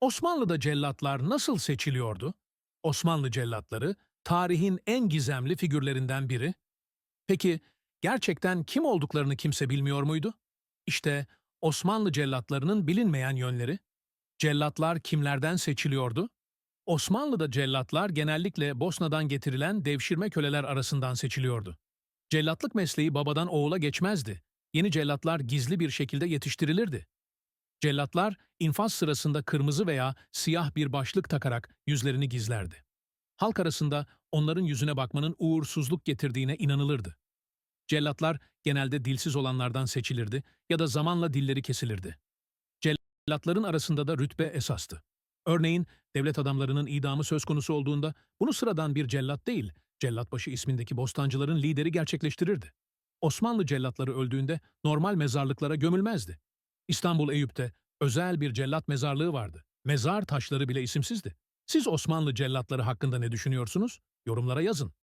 Osmanlı'da cellatlar nasıl seçiliyordu? Osmanlı cellatları tarihin en gizemli figürlerinden biri. Peki gerçekten kim olduklarını kimse bilmiyor muydu? İşte Osmanlı cellatlarının bilinmeyen yönleri. Cellatlar kimlerden seçiliyordu? Osmanlı'da cellatlar genellikle Bosna'dan getirilen devşirme köleler arasından seçiliyordu. Cellatlık mesleği babadan oğula geçmezdi. Yeni cellatlar gizli bir şekilde yetiştirilirdi. Cellatlar infaz sırasında kırmızı veya siyah bir başlık takarak yüzlerini gizlerdi. Halk arasında onların yüzüne bakmanın uğursuzluk getirdiğine inanılırdı. Cellatlar genelde dilsiz olanlardan seçilirdi ya da zamanla dilleri kesilirdi. Cellatların arasında da rütbe esastı. Örneğin devlet adamlarının idamı söz konusu olduğunda bunu sıradan bir cellat değil, Cellatbaşı ismindeki bostancıların lideri gerçekleştirirdi. Osmanlı cellatları öldüğünde normal mezarlıklara gömülmezdi. İstanbul Eyüp'te özel bir cellat mezarlığı vardı. Mezar taşları bile isimsizdi. Siz Osmanlı cellatları hakkında ne düşünüyorsunuz? Yorumlara yazın.